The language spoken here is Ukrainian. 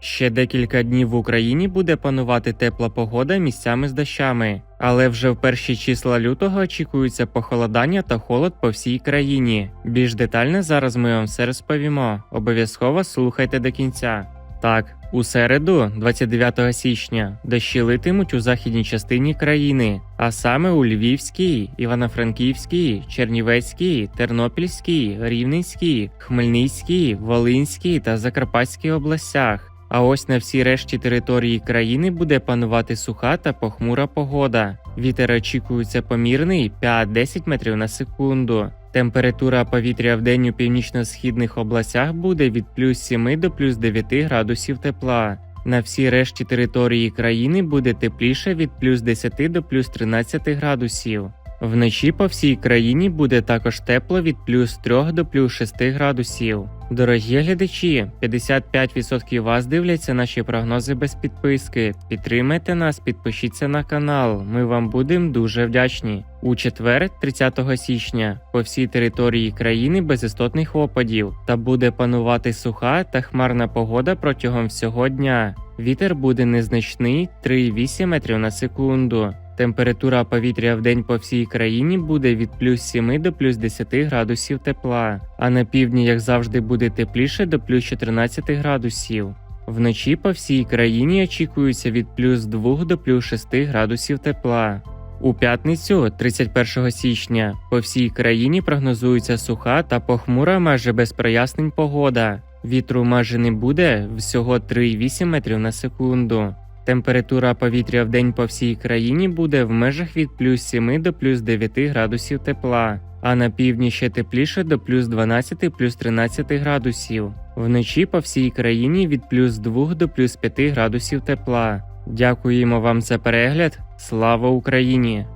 Ще декілька днів в Україні буде панувати тепла погода місцями з дощами, але вже в перші числа лютого очікується похолодання та холод по всій країні. Більш детально зараз ми вам все розповімо. Обов'язково слухайте до кінця. Так, у середу, 29 січня, дощі литимуть у західній частині країни, а саме у Львівській, Івано-Франківській, Чернівецькій, Тернопільській, Рівненській, Хмельницькій, Волинській та Закарпатській областях. А ось на всій решті території країни буде панувати суха та похмура погода. Вітер очікується помірний 5-10 метрів на секунду. Температура повітря в день у північно-східних областях буде від плюс 7 до плюс 9 градусів тепла. На всій решті території країни буде тепліше від плюс 10 до плюс 13 градусів. Вночі по всій країні буде також тепло від плюс 3 до плюс 6 градусів. Дорогі глядачі, 55% вас дивляться наші прогнози без підписки. Підтримайте нас, підпишіться на канал. Ми вам будемо дуже вдячні. У четвер, 30 січня, по всій території країни без істотних опадів та буде панувати суха та хмарна погода протягом всього дня. Вітер буде незначний 3,8 метрів на секунду. Температура повітря в день по всій країні буде від плюс 7 до плюс 10 градусів тепла, а на півдні, як завжди, буде тепліше до плюс 14 градусів. Вночі по всій країні очікується від плюс 2 до плюс 6 градусів тепла. У п'ятницю, 31 січня, по всій країні прогнозується суха та похмура майже без прояснень погода. Вітру майже не буде всього 3,8 метрів на секунду. Температура повітря в день по всій країні буде в межах від плюс 7 до плюс 9 градусів тепла, а на півдні ще тепліше до плюс 12 плюс 13 градусів. Вночі по всій країні від плюс 2 до плюс 5 градусів тепла. Дякуємо вам за перегляд. Слава Україні!